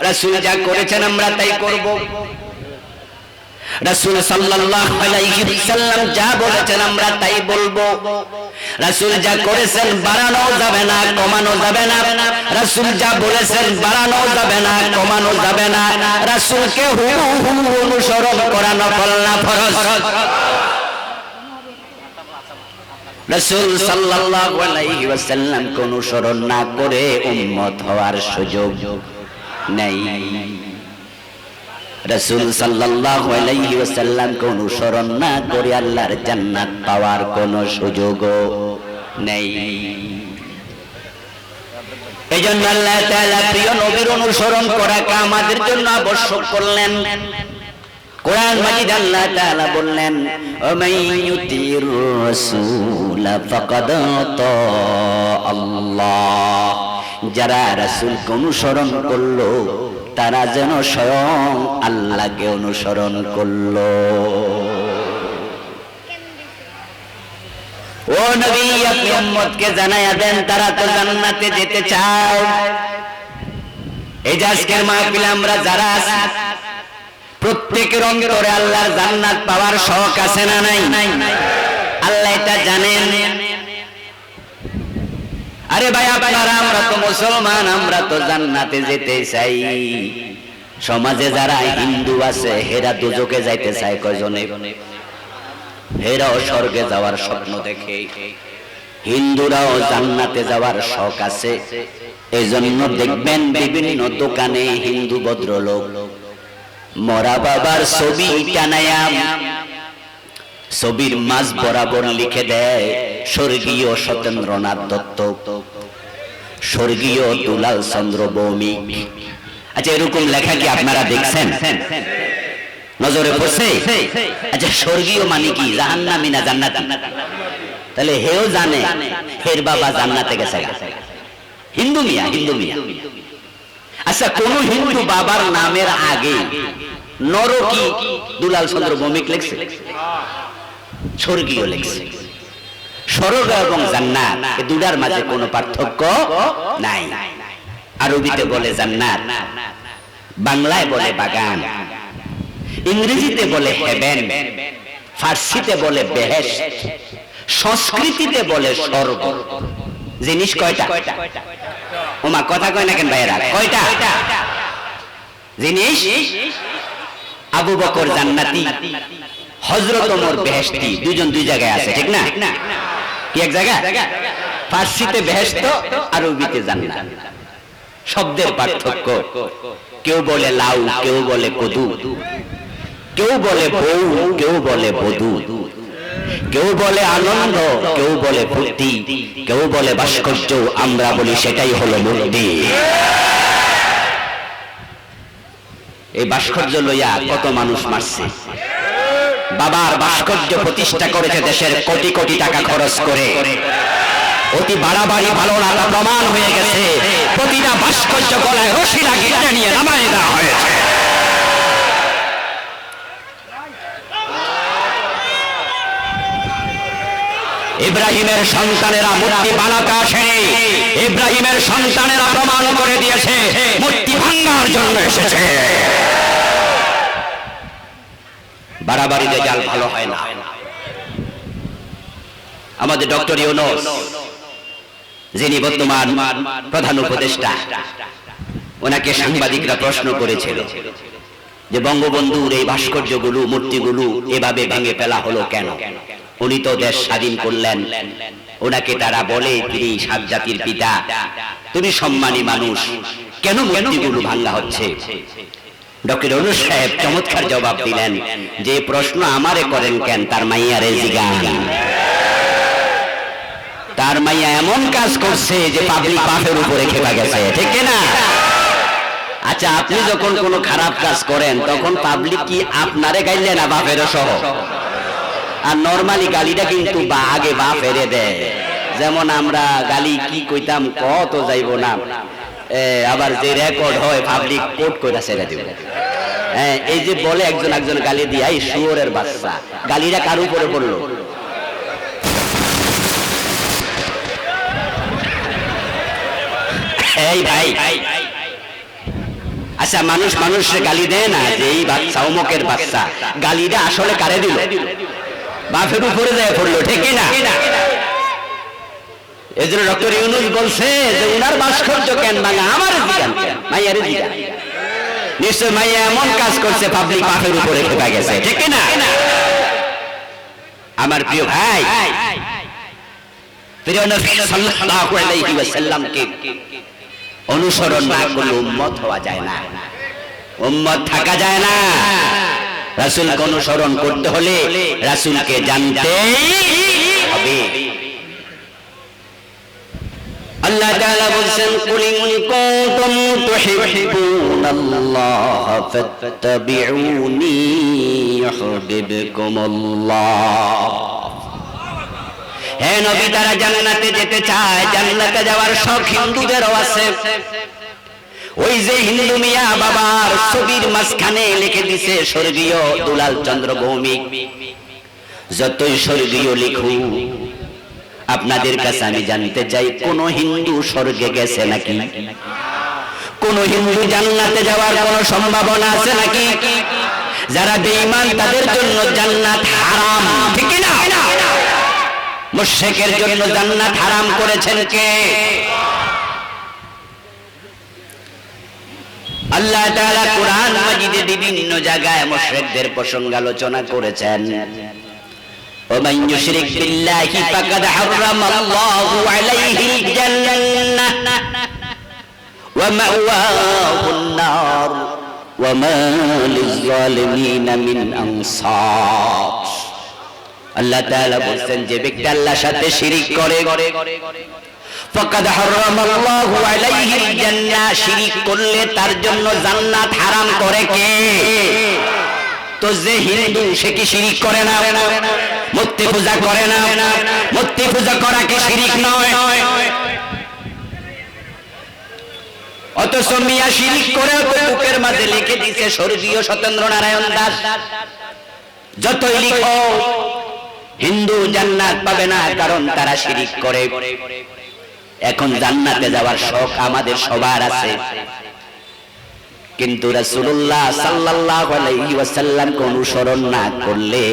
রাসূল যা করেছেন আমরা তাই করব। রাসূল ওয়াসাল্লাম যা বলেছেন আমরা তাই বলব। রাসূল যা করেছেন বাড়ানো যাবে না, কমানো যাবে না। রাসূল যা বলেছেন বাড়ানো যাবে না, কমানো যাবে না। রাসূলকে অনুসরণ করা নফল না ফরজ। রাসূল সাল্লাল্লাহু অনুসরণ না করে উম্মত হওয়ার সুযোগ। নেই। রাসূল সাল্লাল্লাহু আলাইহি ওয়াসাল্লামকে অনুসরণ না করে আল্লাহর জান্নাত পাওয়ার কোনো সুযোগও নেই। এজন্য আল্লাহ তাআলা প্রিয় নবীর অনুসরণ করাকে আমাদের জন্য আবশ্যক করলেন। কোরআন মাজিদ আল্লাহ তাআলা বললেন, ওমাই ইউতির রাসূল ফাকাদ আল্লাহ। যারা রাসূলকে অনুসরণ করল, তারা যেন স্বয়ং আল্লাহকে অনুসরণ করল। ও নবী, আপনি উম্মতকে জানাইয়া দেন, তারা তো জান্নাতে যেতে চাও। মাহফিলে আমরা যারা প্রত্যেকের অন্তরে আল্লাহর জান্নাত পাওয়ার শখ আছে না নাই? আল্লাহ এটা জানেন। আরে ভাই, আপনারা, আমরা তো মুসলমান, আমরা তো জান্নাতে যেতে চাই। সমাজে যারা হিন্দু আছে, হেরা দুজকে যাইতে চায় কয়জনে? হেরাও স্বর্গে যাওয়ার স্বপ্ন দেখে। হিন্দুরাও জান্নাতে যাওয়ার শখ আছে। এই জন্য দেখবেন বিভিন্ন দোকানে হিন্দু ভদ্রলোক। মরা বাবার ছবি টানায়া, ছবির মাঝ বরাবর লিখে দেয়। স্বর্গীয় সত্যেন্দ্রনাথ দত্ত, স্বর্গীয় দুলাল চন্দ্র ভৌমিক আচ্ছা এরকম লেখা কি আপনারা দেখছেন? নজরে পড়ছে? আচ্ছা স্বর্গীয় মানে কি? জাহান্নামী না জান্নাতি? তাহলে হেও জানে, হের বাবা জান্নাতে গেছে হিন্দু মিয়া হিন্দু মিয়া। আচ্ছা কোন হিন্দু বাবার নামের আগে নরকি দুলাল চন্দ্র ভৌমিক লেখছে? স্বর্গীয় লেখছে। স্বর্গ এবং জান্নাত এ দুটার মাঝে কোনো পার্থক্য নাই। আরবিতে বলে জান্নাত, বাংলায় বলে বাগান, ইংরেজিতে বলে হেভেন ফার্সিতে বলে বেহেশ সংস্কৃতিতে বলে স্বর্গ। জিনিস কয়টা? ওমা, কথা কয় না কেন ভাইয়েরা? কয়টা? জিনিস? আবু বকর জান্নাতি। হজরত ওমর বেহেশতি দুজন দুই জায়গায় আছে ঠিক না? কি এক জায়গা? ফার্সিতে বেহেশত আরবিতে জান্নাত। শব্দের পার্থক্য। কেউ বলে লাউ কেউ বলে কদু কেউ বলে বউ কেউ বলে বধু। কেউ বলে আনন্দ কেউ বলে ফুর্তি। কেউ বলে ভাস্কর্য আমরা বলি সেটাই হলো মূর্তি। এই ভাস্কর্য লইয়া কত মানুষ মারছে? বাবার ভাস্কর্য প্রতিষ্ঠা করেছে দেশের কোটি কোটি টাকা খরচ করে। অতি বাড়াবাড়ি ভালো লাগা প্রমাণ হয়ে গেছে। প্রতিটা ভাস্কর্য গলায় রশি লাগিয়ে নিয়ে নামায় দেওয়া হয়েছে। ইব্রাহিমের সন্তানেরা মূর্তি বানাতে আসেনি। ইব্রাহিমের সন্তানেরা প্রমাণ করে দিয়েছে, মূর্তি ভাঙ্গার জন্য এসেছে। বাড়াবাড়িতে জাল ভালো হয় না। আমাদের ডক্টর ইউনুস, যিনি বর্তমান প্রধান উপদেষ্টা, ওনাকে সাংবাদিকরা প্রশ্ন করেছিল যে বঙ্গবন্ধুর এই ভাস্কর্যগুলো, মূর্তিগুলো এভাবে ভেঙে ফেলা হলো কেন? উনি তো দেশ স্বাধীন করলেন। ওনাকে তারা বলে, তিনি সাত জাতির পিতা। তুমি সম্মানী মানুষ, কেন মূর্তিগুলো ভাঙ্গা হচ্ছে? ডক্টর অনু সাহেব চমৎকার জবাব দিলেন, যে প্রশ্ন আমারে করেন কেন, তার মাইয়ারে জিগান। তার মাইয়া এমন কাজ করছে যে পাবলিক বাপের উপরে খেপা গেছে, ঠিক না আচ্ছা আপনি যখন কোনো খারাপ কাজ করেন, তখন পাবলিক কি আপনারে গাইলে না বাপের সহ? আর নরমালি গালিটা কিন্তু বা আগে বা ফেরে দেয়। যেমন আমরা গালি কি কইতাম কত যাইব না। আবার যে রেকর্ড হয় পাবলিক কোট কইরা ছেড়ে দিব। হ্যাঁ এই যে বলে একজন একজন গালি দিয়া, এই শুয়োরের বাচ্চা। গালিটা কার উপরে পড়ল? এই ভাই। আচ্ছা মানুষ মানুষে গালি দেয় না যে এই বাচ্চা অমুকের বাচ্চা। গালিটা আসলে কারে দিল? বাপের উপরে যায় পড়ল, ঠিক না? এই ডক্টর ইউনুস বলছে যে উনার ভাস্কর্য কেন ভাঙা? আমার মাইয়ারে নিশ্চয় মাইয়া এমন কাজ করছে, পাবলিক উপরে গেছে। ঠিক না আমার প্রিয় ভাই অনুসরণ না করলে উম্মত হওয়া যায় না। উম্মত থাকা যায় না। রাসূলকে অনুসরণ করতে হলে রাসূলকে জানতেই হবে। আল্লাহ তাআলা বলছেন, কুল ইন কুনতুম তুহিব্বুনাল্লাহ ফাত্তাবিউনি হে নবী, তারা জান্নাতে যেতে চায়, জান্নাতে যাওয়ার শখ হিন্দুদেরও আছে। ওই যে হিন্দু মিয়া বাবার ছবির মাঝখানে লিখে দিছে, স্বর্গীয় দুলাল চন্দ্র ভৌমিক যতই স্বর্গীয় লিখু আপনাদের কাছে আমি জানতে চাই কোন হিন্দু স্বর্গে গেছে নাকি? কোন হিন্দু জান্নাতে যাওয়ার কোন সম্ভাবনা আছে নাকি? যারা বেঈমান তাদের জন্য জান্নাত হারাম। ঠিক কি না মুশরিকের জন্য জান্নাত হারাম করেছেন কে? আল্লাহ তাআলা কোরআন মাজিদে বিভিন্ন জায়গায় মুশরিকদের প্রসঙ্গ আলোচনা করেছেন। ومن يشرك بالله فقد حرم الله عليه الجنة ومأواه النار وما للظالمين من أنصار আল্লাহ তাআলা বলছেন যে ব্যক্তি আল্লাহর সাথে শিরিক করে ফাকাদ হারামাল্লাহু আলাইহিল জান্নাহ শিরিক করলে তার জন্য জান্নাত হারাম করে কে তো যে হিন্দু সে কি শিরিক করে না মূর্তি পূজা করে না। মূর্তি পূজা করা কি শিরিক নয়? অথচ মিয়া শিরিক করে বুকের মাঝে লিখে দিছে স্বর্গীয় সত্যেন্দ্র নারায়ণ দাস। যতই লিখো, হিন্দু জান্নাত পাবে না, কারণ তারা শিরিক করে। এখন জান্নাতে যাওয়ার শখ আমাদের সবার আছে। কিন্তু রাসূলুল্লাহ সাল্লাল্লাহু আলাইহি ওয়াসাল্লামকে অনুসরণ না করলে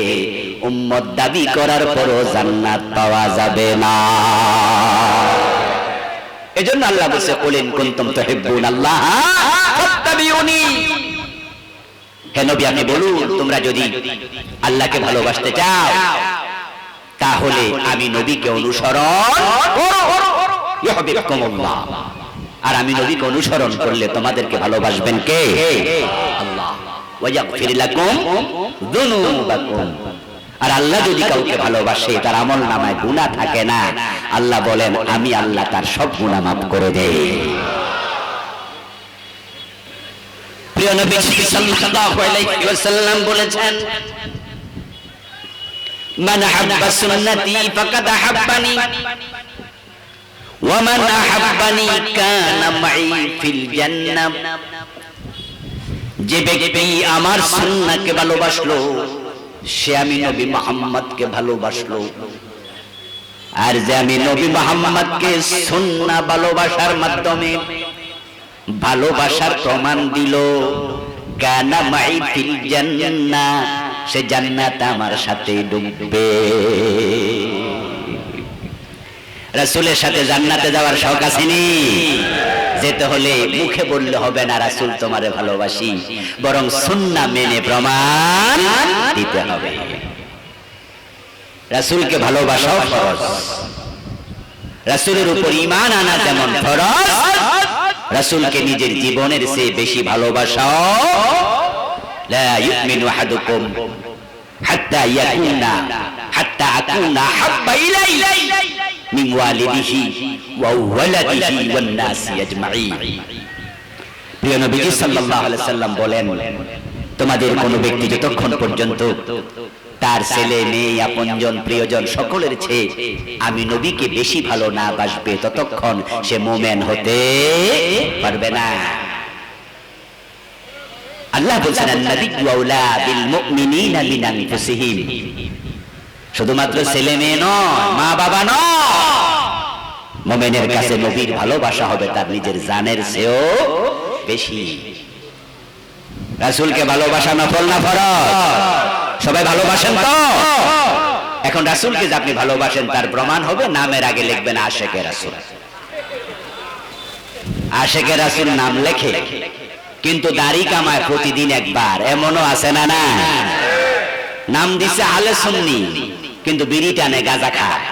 উম্মত দাবি করার পরও জান্নাত পাওয়া যাবে না। এজন্য আল্লাহ বলছে কুলিন কুনতুম তুহিব্বুন আল্লাহ। ফাত্তাবিউনি। হে নবী আপনি বলুন তোমরা যদি আল্লাহকে ভালোবাসতে চাও তাহলে আমি নবীকে অনুসরণ করো ইউহিব্বুকুমুল্লাহ। আর আমি নবীকে অনুসরণ করলে তোমাদেরকে ভালোবাসবেন কে? আল্লাহ। ওয়ায়াগফির লাকুম যুনুবাকুম আর আল্লাহ যদি কাউকে ভালোবাসে তার আমল নামায় গুণা থাকে না। আল্লাহ বলেন আমি আল্লাহ তার সব গুণা মাফ করে দেই। প্রিয় নবী সাল্লাল্লাহু আলাইহি ওয়াসাল্লাম বলেছেন মান সুন্নতি ফাকাদ আহাব্বানি কানা মাই ফিল যে ব্যক্তি আমার সুন্নাহকে ভালোবাসলো সে আমি নবী মোহাম্মদকে ভালোবাসলো। আর যে আমি নবী মোহাম্মদকে সুন্না ভালোবাসার মাধ্যমে ভালোবাসার প্রমাণ দিল গানা মাই ফিল জান্নাহ সে জান্নাত আমার সাথে ডুববে। রাসূলের সাথে জান্নাতে যাওয়ার শখ আসেনি? যেতে হলে মুখে বললে হবে না, রাসূল তোমারে ভালোবাসি, বরং সুন্নাহ মেনে প্রমাণ দিতে হবে। রাসূলকে ভালোবাসাও ফরজ। রাসূলের উপর ঈমান আনা যেমন ফরজ, রাসূলকে নিজের জীবনের চেয়ে বেশি ভালোবাসাও আহাদুকুম হাত্তা ইয়াকুনা, হাত্তা আকুনা হাব্বা ইলাই ওয়া ওয়ালাদিহি ওয়ান নাসি আজমাইন প্রিয় নবীজি সাল্লাল্লাহু আলাইহি সাল্লাম বলেন, তোমাদের কোনো ব্যক্তি যতক্ষণ পর্যন্ত তার ছেলে, মেয়ে, আপনজন, প্রিয়জন সকলের চেয়ে আমি নবীকে বেশি ভালো না বাসবে, ততক্ষণ সে মোমেন হতে পারবে না। আল্লাহ বলছেন আউলা বিল মুমিনিনা মিন আনফুসিহিম। শুধুমাত্র ছেলে মেয়ে নয়, মা বাবা নয়। মোমেনের কাছে নবীর ভালোবাসা হবে, তার নিজের জানের চেয়েও বেশি। রাসূলকে ভালোবাসা নফল না ফরজ? সবাই ভালোবাসেন তো? এখন রাসূলকে যে আপনি ভালোবাসেন, তার প্রমাণ হবে নামের আগে লিখবেন আশেকে রাসূল। আশেকে রাসূল নাম লেখে, কিন্তু দাড়ি কামায় প্রতিদিন একবার। এমনও আছে না না নাম দিছে আলে সুন্নি। কিন্তু বিড়ি টানে, গাঁজা খায়।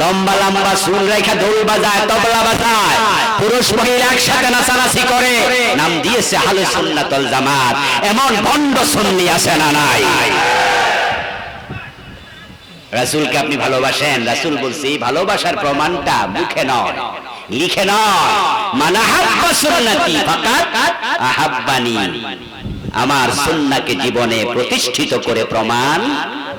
লম্বা লম্বা সুর রেখা ঢোল বাজায়, তবলা বাজায়। পুরুষ মহিলা একসাথে নাচানাচি করে। নাম দিয়েছে আলে সুন্নাতল জামাত। এমন ভণ্ড সুন্নি আছে না নাই? রাসূলকে আপনি ভালোবাসেন? রাসূল বলছি ভালোবাসার প্রমাণটা মুখে নয়, লিখে নয়। মানা হাব্বা সুন্নতি আহাব্বানি। আমার সুন্নাহকে জীবনে প্রতিষ্ঠিত করে প্রমাণ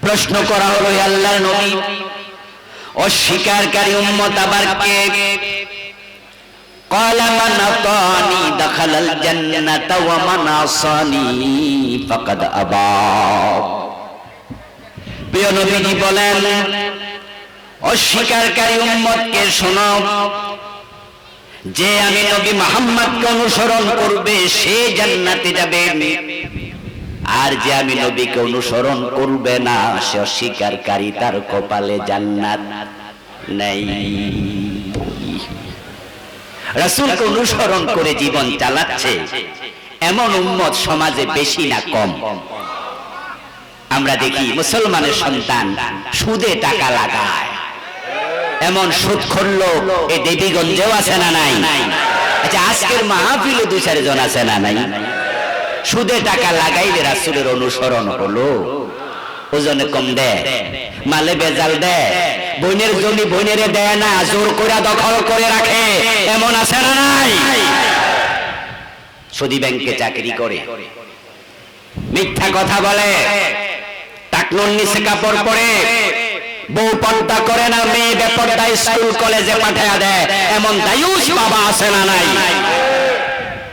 প্রশ্ন করা হলো হে আল্লাহর নবী অস্বীকারী উম্মত আবার কে قال من أطاني دخل الجنة ومن عصاني فقد أبى প্রিয় নবীজি বলেন অস্বীকারী উম্মতকে শোনো যে আমি নবী মোহাম্মদকে অনুসরণ করবে সে জান্নাতে যাবে আর যে আমি নবীকে অনুসরণ করবে না, সে অস্বীকারী তার কপালে জান্নাত নেই। রাসূলকে অনুসরণ করে জীবন চালাচ্ছে এমন উম্মত সমাজে বেশি না কম। আমরা দেখি মুসলমানের সন্তান সুদে টাকা লাগায়। এমন সুদ করল এই দেবীগঞ্জেও আছে না নাই? আচ্ছা আজকের মাহফিলে দু চারজন আছে না নাই? সুদে টাকা লাগাইলে রাসূলের অনুসরণ হলো। ওজনে কম দেয় মালে বেজাল দেয় বইনের জমি বইনেরে দেয় না, জোর করে দখল করে রাখে। এমন আছে না নাই? সদি ব্যাংকে চাকরি করে। মিথ্যা কথা বলে। টাকনুর নিচে কাপড় পরে। বউ পর্দা করে না, মেয়ে বেপর্দা স্কুল কলেজে পাঠায়া দেয়। এমন দায়ুস বাবা আছে না নাই?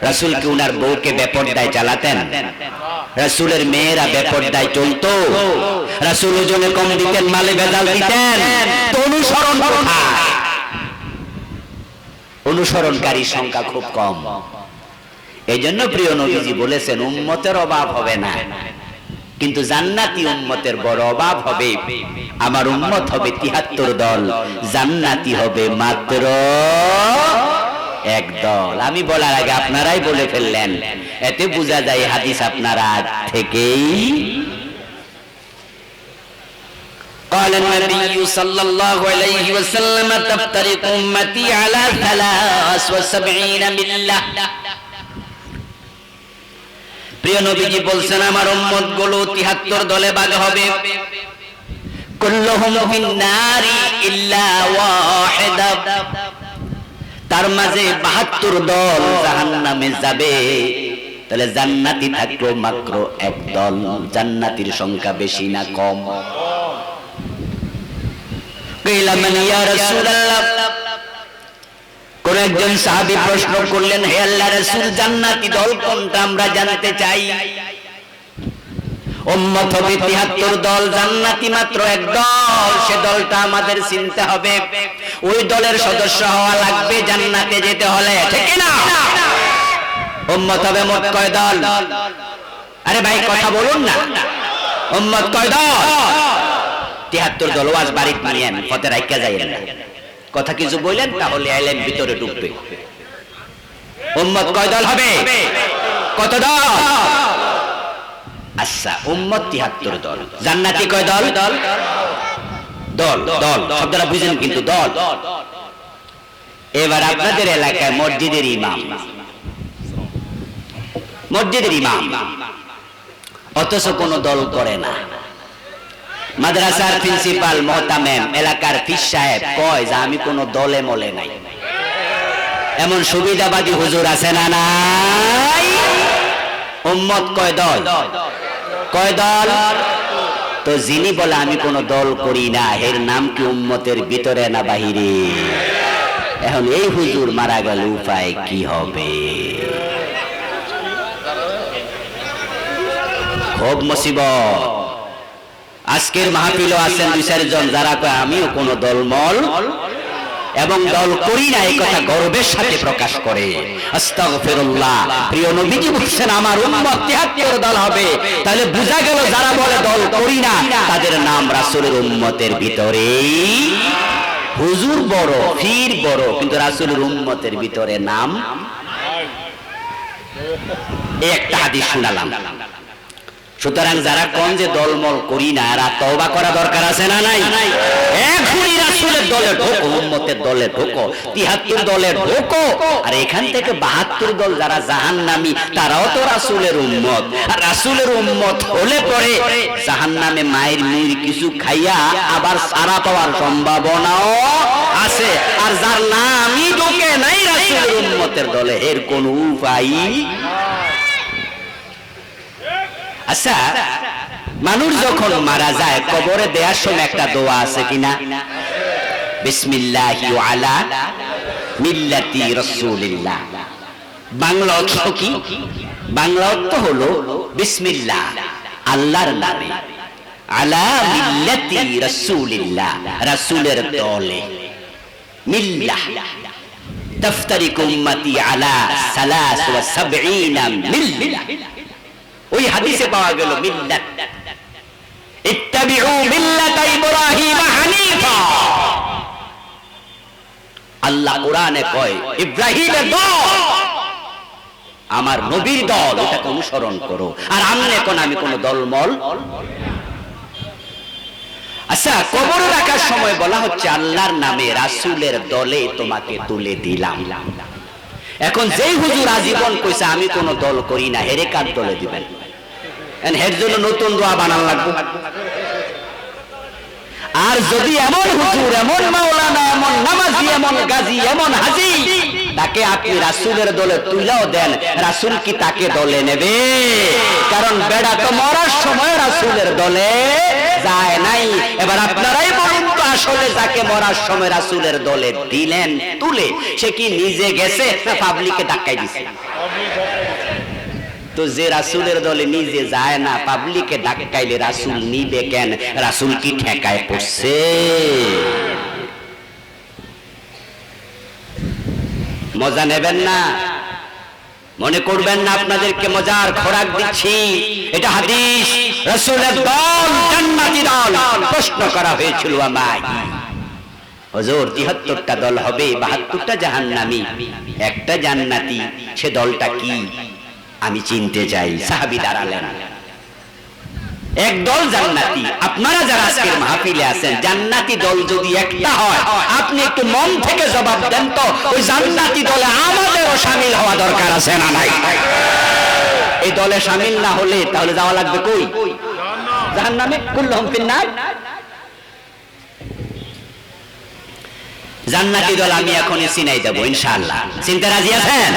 রাসূল কি উনার বউকে বেপর্দায় চালাতেন রাসূলের মেয়েরা বেপর্দায় চলতো। রাসূল ওজনে কম দিতেন, মালে বেজাল দিতেন। অনুসরণ কোথায় অনুসরণকারী সংখ্যা খুব কম। এই জন্য প্রিয় নবীজি বলেছেন, উম্মতের অভাব হবে না। কিন্তু জান্নাতি উম্মতের বড় অভাব হবে, আমার উম্মত হবে তিহাত্তর দল, জান্নাতি হবে মাত্র এক দল আমি বলার আগে আপনারাই বলে ফেললেন এতে বোঝা যায় এই হাদিস আপনারা আজ থেকেই قال النبي صلى الله عليه وسلم تفترق أمتي على ثلاث وسبعين ملة প্রিয় নবীজি বলছেন আমার উম্মত গুলো তিহাত্তর দলে ভাগ হবে কুল্লুহুম ফিন্নারি ইল্লা ওয়াহিদা তার মাঝে বাহাত্তর দল জাহান্নামে যাবে। তাহলে জান্নাতি থাকল মাত্র এক দল। জান্নাতির সংখ্যা বেশি না কম। মান কোন একজন সাহাবী প্রশ্ন করলেন, হে আল্লাহ রাসূল, জান্নাতি দল কোনটা আমরা জানতে চাই? উম্মত হবে 73 দল, জান্নাতি মাত্র এক দল, সে দলটা আমাদের চিনতে হবে। ওই দলের সদস্য হওয়া লাগবে জান্নাতে যেতে হলে, ঠিক না? উম্মত হবে মোট কয় দল? আরে ভাই, কথা বলুন না। উম্মত কয় দল? 73 দল, ওয়াজ বাড়িতে নিয়েন পথে রাইকা যাইয়েন না। কথা কিছু বললেন, তাহলে আইলেন ভিতরে ঢুকবে উম্মত কয় দল হবে? কত দল? আচ্ছা উম্মত তিহাত্তর দল। জান্নাতি কয় দল? দল দল। দল শব্দটা বুঝেন কিন্তু দল। এবার আপনাদের এলাকায় মসজিদের ইমাম। মসজিদের ইমাম। অথচ কোন দল করে না। মাদ্রাসার প্রিন্সিপাল মহতামেম এলাকার ফিস সাহেব কয় যে আমি কোন দলে মলে নাই। এমন সুবিধাবাদী হুজুর আছে না নাই? উম্মত কয় দল? কয় দল? তো যিনি বলে, আমি কোনো দল করি না, এর নাম কি উম্মতের ভিতরে না বাহিরে? এখন এই হুজুর মারা গেল উপায় কি হবে? খুব মুসিবত। আজকের মাহফিলও আছেন দুই চারজন, যারা কয়, আমিও কোনো দলমল এবং দল করি না এই কথা গর্বের সাথে প্রকাশ করে। আস্তাগফিরুল্লাহ। প্রিয় নবীজি বলছেন আমার উম্মত 73 দল হবে। তাহলে বোঝা গেল যারা বলে দল করি না তাদের নাম রাসূলের উম্মতের ভিতরেই হুজুর বড় ফির বড় কিন্তু রাসূলের উম্মতের ভিতরে নাম এই একটা হাদিস শুনালাম। সুতরাং যারা কোন যে দলমল করি না এরা তওবা করা দরকার আছে না নাই? এখনই রাসূলের দলে ঢোকো, উম্মতের দলে ঢোকো 73 দলে ঢোকো, আর এখান থেকে 72 দল যারা জাহান্নামী, তারাও তো রাসূলের উম্মত। আর রাসূলের উম্মত হলে পরে জাহান্নামে মায়ের মুড়ি কিছু খাইয়া আবার সারা পাওয়ার সম্ভাবনাও আছে। আর যার নামই ঢোকে নাই রাসূলের উম্মতের দলে, এর কোনো উপায় আচ্ছা মানুষ যখন মারা যায়, কবরে দেওয়ার সময় একটা দোয়া আছে কিনা? বিসমিল্লাহি আলা মিল্লাতি রাসূলিল্লাহ বাংলা অর্থ কি বাংলা অর্থ হলো বিসমিল্লাহ আল্লাহর নামে আলা মিল্লাতি রাসূলিল্লাহ রাসূলের দলে মিল্লাহ تفترق أمتي على ثلاث وسبعين ملة ওই হাদিসে পাওয়া গেল মিল্লাত ইত্তাবিউ মিল্লাত ইব্রাহিম হানিফা আল্লাহ কোরআনে কয়, ইব্রাহিমের দল। আমার নবীর দল, এটাকে অনুসরণ করো। আর আমি এখন আমি কোন দলমল? আচ্ছা কবর রাখার সময় বলা হচ্ছে আল্লাহর নামে রাসূলের দলে তোমাকে তুলে দিলাম। এখন যেই হুজুর আজীবন কইছে, আমি কোন দল করি না হেরে কার দলে দিবেন। হের জন্য নতুন দোয়া বানান লাগবে। আর যদি এমন হুজুর, এমন মাওলানা, এমন নামাজি, এমন গাজী, এমন হাজি, তাকে আপনি রাসূলের দলে তুলেও দেন, রাসূল কি তাকে দলে নেবে? কারণ বেড়া তো মরার সময় রাসূলের দলে যায় নাই। এবার আপনারাই বলুন তো, আসলে যাকে মরার সময় রাসূলের দলে দিলেন, তুলে, সে কি নিজে গেছে না পাবলিকে ধাক্কাই দিছে? তো যে রাসূলের দলে নিজে যায় না পাবলিকে ধাক্কাইলে রাসূল নিবে কেন? রাসূল কি ঠেকায় পড়ছে? মজা নেবেন না? মনে করবেন না আপনাদেরকে মজার খোরাক দিচ্ছি। এটা হাদিস, রাসূলের দল জান্নাতি দল। প্রশ্ন করা হয়েছিল আমায়। হজুর, তিহাত্তরটা দল হবে, বাহাত্তরটা জাহান্নামী। একটা জান্নাতি, সে দলটা কি? আমি চিনতে চাই, সাহাবি দাঁড়ালেন। এক দল জান্নাতি, আপনারা যারা আজকের মাহফিলে আছেন, জান্নাতি দল যদি একটা হয়, আপনি একটু মন থেকে জবাব দেন তো, ওই জান্নাতি দলে আমাদেরও শামিল হওয়া দরকার আছে না নাই? এই দলে শামিল না হলে তাহলে যাওয়া লাগবে কই? জাহান্নামে? জান্নাতি দল আমি এখনই চিনাই দেবো, ইনশাআল্লাহ। চিন্তা রাজি আছেন?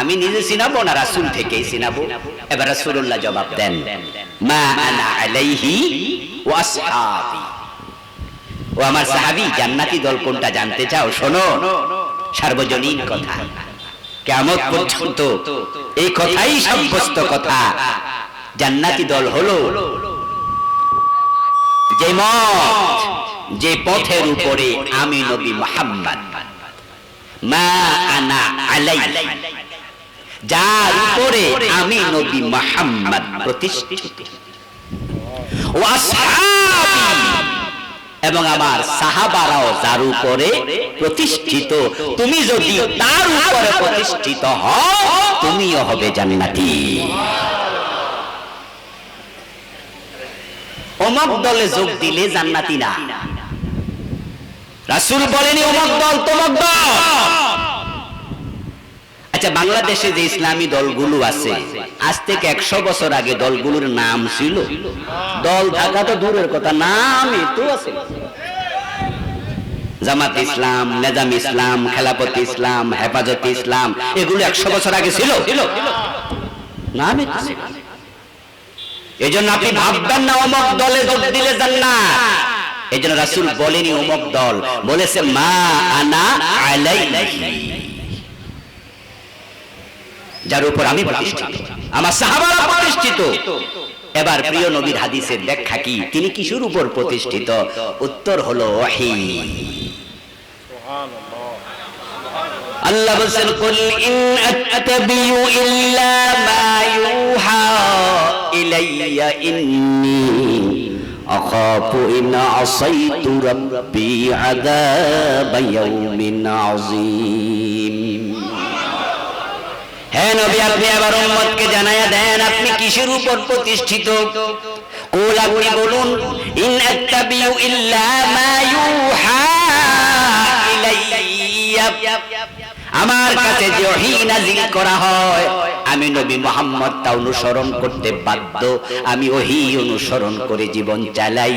আমি নিজে চিনাবো না রাসূল থেকেই চিনাবো? এবার রাসূলুল্লাহ জবাব দেন, মা আনা আলাইহি ওয়া আসহাবি। ও আমার সাহাবী, জান্নাতি দল কোনটা জানতে চাও? শোনো, সার্বজনীন কথা। কিয়ামত পর্যন্ত এই কথাই সাব্যস্ত কথা। জান্নাতি দল হলো যে মত, যে পথের উপরে আমি নবী মুহাম্মদ। মা আনা আলাই যার উপরে আমি নবী মুহাম্মদ প্রতিষ্ঠিত। এবং আমার সাহাবারাও যার উপরে প্রতিষ্ঠিত। তুমি যদি তার উপরে প্রতিষ্ঠিত হও তুমিও হবে জান্নাতি। অমক দলে যোগ দিলে জান্নাতি না রাসূল বলেনি অমক দল তমক দল আচ্ছা বাংলাদেশে যে ইসলামী দলগুলো আছে, আজ থেকে একশো বছর আগে দলগুলোর নাম ছিল। দল থাকা তো দূরের কথা, নামই তো আছে। জামাত ইসলাম, নেজাম ইসলাম, খেলাপতি ইসলাম, হেফাজত ইসলাম, এগুলো একশো বছর আগে ছিল। নাম এই জন্য আপনি ভাববেন না, অমক দলে যোগ দিলে যান না এই জন্য রাসুল বলেনি অমক দল, বলেছে মা আনা আলাই যার উপর আমি প্রতিষ্ঠিত আমার সাহাবারা প্রতিষ্ঠিত। এবার প্রিয় নবীর হাদিসের ব্যাখ্যা কি? তিনি কিসের উপর প্রতিষ্ঠিত? উত্তর হলো ওয়াহি। আল্লাহ বলছেন, কুল ইন আত্তাবিউ ইল্লা মা ইউহা ইলাইয়া ইন্নী আখাফু ইন আসাইতু রাব্বি আযাব ইয়াউমিন আযীম. হ্যাঁ নবী, আপনি আবার উম্মতকে জানায়া দেন, আপনি কিসের উপর প্রতিষ্ঠিত? কুল বলুন, ইন আত্তাবিউ ইল্লা মা ইউহা ইলাইয়া। আমার কাছে যে ওহী নাজিল করা হয় আমি নবী মোহাম্মদ তা অনুসরণ করতে বাধ্য আমি ওহী অনুসরণ করে জীবন চালাই।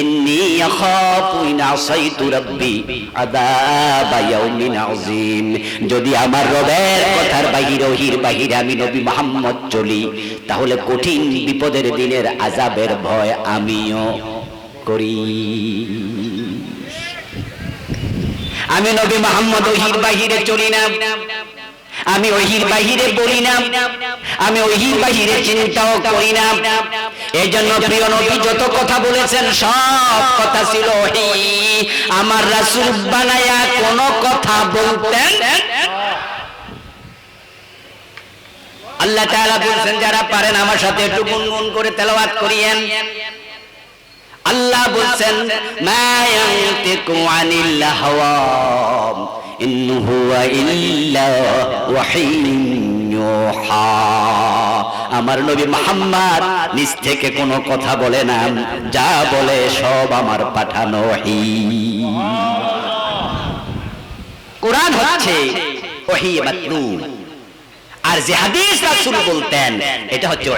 ইন্নী আখাফু ইন আসাইতু রাব্বি আযাবা ইয়াউমিন আযীম। যদি আমার রবের কথার বাহিরে ওহির বাহিরে আমি নবী মোহাম্মদ চলি তাহলে কঠিন বিপদের দিনের আযাবের ভয় আমিও করি। আমি নবী মোহাম্মদ ওহির বাহিরে চলি না। আমি ওহির বাহিরে বলি না। আমি ওহির বাহিরে চিন্তাও করি না। এই জন্য প্রিয় নবী যত কথা বলেছেন, সব কথা ছিল ওহি। আমার রাসূল বানায়া কোন কথা বলতেন আল্লাহ তাআলা বলছেন, যারা পারেন আমার সাথে একটু গুনগুন করে তেলাওয়াত করিয়েন। আল্লাহ বলছেন আমার নবী মুহাম্মদ নিজ থেকে কোনো কথা বলে না, যা বলে সব আমার পাঠানো কোরআন হচ্ছে আর যে হাদিস রাসূল বলতেন, এটা হচ্ছে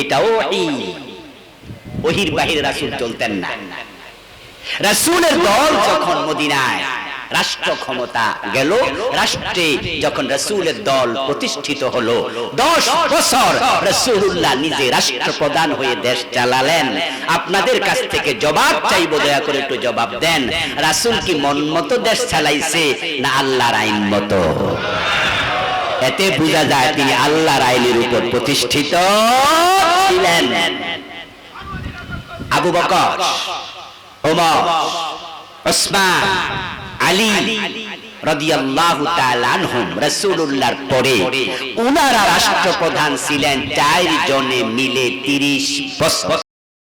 এটাও ওহির বাহিরে রাসূল চলতেন না। রাসূলের দল যখন মদিনায় রাষ্ট্র ক্ষমতা গেল, রাষ্ট্রে যখন রাসূলের দল প্রতিষ্ঠিত হলো, দশ বছর রাসূলুল্লাহ নিজে রাষ্ট্রপ্রধান হয়ে দেশ চালালেন। আপনাদের কাছ থেকে জবাব চাইব, দয়া করে একটু জবাব দেন। রাসূল কি মন মতো দেশ চালাইছে না আল্লাহর আইন মতো? এতে বোঝা যায় তিনি আল্লাহর আইনের উপর প্রতিষ্ঠিত ছিলেন। আবু বকর, ওমর, ওসমান, আলী রাদিয়াল্লাহু তাআলা আনহুম, রাসূলুল্লাহর পরে উনারা রাষ্ট্রপ্রধান ছিলেন চার জনে মিলে 30 বছর।